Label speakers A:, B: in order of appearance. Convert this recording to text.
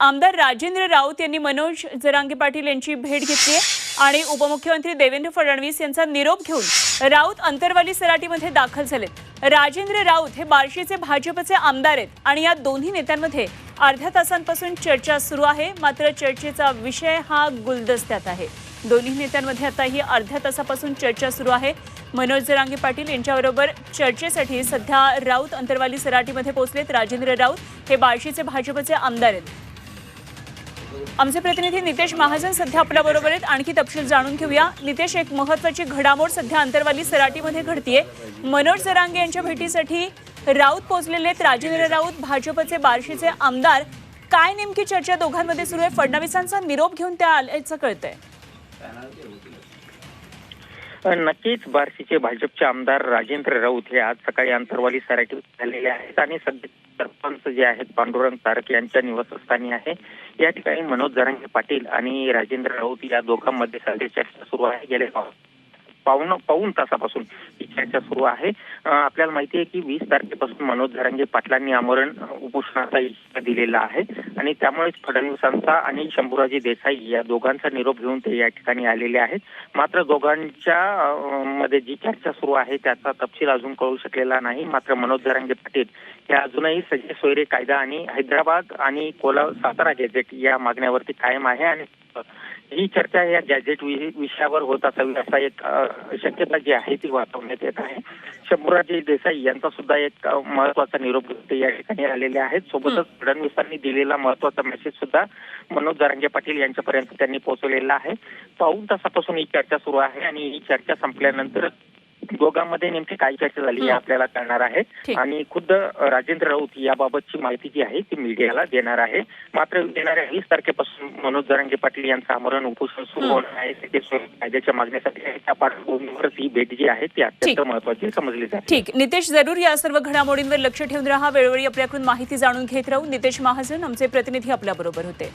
A: आमदार राजेंद्र राऊत यांनी मनोज जरांगे पाटील यांची भेट घेतली आहे. आणि उपमुख्यमंत्री देवेंद्र फडणवीस यांचा निरोप घेऊन राऊत अंतरवाली सराटीमध्ये दाखल झालेत. राजेंद्र राऊत हे बार्शीचे भाजपचे आमदार आहेत आणि या दोन्ही नेत्यांमध्ये अर्ध्या तासांपासून चर्चा सुरू आहे. मात्र चर्चेचा विषय हा गुलदस्त्यात आहे. दोन्ही नेत्यांमध्ये आता ही अर्ध्या तासापासून चर्चा सुरू आहे. मनोज जरांगे पाटील यांच्याबरोबर चर्चेसाठी सध्या राऊत अंतरवाली सराटीमध्ये पोहोचलेत. राजेंद्र राऊत हे बार्शीचे भाजपचे आमदार आहेत. आमचे प्रतिनिधी नितेश महाजन सध्या आपल्या बरोबर आहेत. आणखी तपशील जाणून घेऊया. नितेश एक महत्वाची घडामोड सध्या अंतरवाली सराटीमध्ये घडतीये. मनोज जरांगे यांच्या भेटीसाठी राऊत पोहोचलेले आहेत. राजेंद्र राऊत भाजपचे बार्शीचे आमदार. काय नेमकी चर्चा दोघांमध्ये सुरू आहे? फडणवीसांचा निरोप घेऊन त्या आल्याचं कळतंय.
B: नक्कीच बार्शीचे भाजपचे आमदार राजेंद्र राऊत हे आज सकाळी अंतरवाली सराटी झालेले आहेत आणि सध्या सरपंच जे आहेत पांडुरंग तारक यांच्या निवासस्थानी आहे. या ठिकाणी मनोज जरांगे पाटील आणि राजेंद्र राऊत या दोघांमध्ये सध्या चर्चा सुरू आहे. गेले पाऊन पाऊण पाऊन तासापासून ही चर्चा सुरू आहे. आपल्याला माहिती आहे की वीस तारखेपासून मनोज धरंगे पाटलांनी आमरण उपोषणाचा इशारा दिलेला आहे आणि त्यामुळेच फडणवीसांचा आणि शंभूराजे देसाई या दोघांचा निरोप घेऊन ते या ठिकाणी आलेले आहेत. मात्र दोघांच्या मध्ये जी चर्चा सुरू आहे त्याचा तपशील अजून कळू शकलेला नाही. मात्र मनोज धरंगे पाटील हे अजूनही सज्ज सोयरे कायदा आणि हैदराबाद आणि कोला सातारा गॅझेट या मागण्यावरती कायम आहे आणि ही चर्चा या गॅझेट वि- विषयावर होत असावी असा एक शक्यता जी आहे ती वाचवण्यात येत आहे. शंभूराजे देसाई यांचा सुद्धा एक महत्त्वाचा निरोप या ठिकाणी आलेले आहेत. सोबतच फडणवीसांनी दिलेला महत्त्वाचा मेसेज सुद्धा मनोज जरांगे पाटील यांच्यापर्यंत त्यांनी पोहोचवलेला आहे. पाऊन तासापासून ही चर्चा सुरू आहे आणि ही चर्चा संपल्यानंतर दोघांमध्ये नेमकी काय चर्चा झाली हे. आपल्याला कळणार आहे. आणि खुद्द राजेंद्र राऊत याबाबतची माहिती जी आहे ती मीडियाला देणार आहे मात्र येणाऱ्या वीस तारखेपासून मनोज जरांगे पाटील यांचं आमरण उपोषण सुरू. होणार आहे ते कायद्याच्या मागण्यासाठी. त्या पार्श्वभूमीवर ही भेट जी आहे ती अत्यंत. महत्वाची समजली जाते
A: ठीक नितेश जरूर या सर्व घडामोडींवर लक्ष ठेवून राहा वेळोवेळी आपल्याकडून माहिती जाणून घेत राहू नितेश महाजन आमचे प्रतिनिधी आपल्या बरोबर होते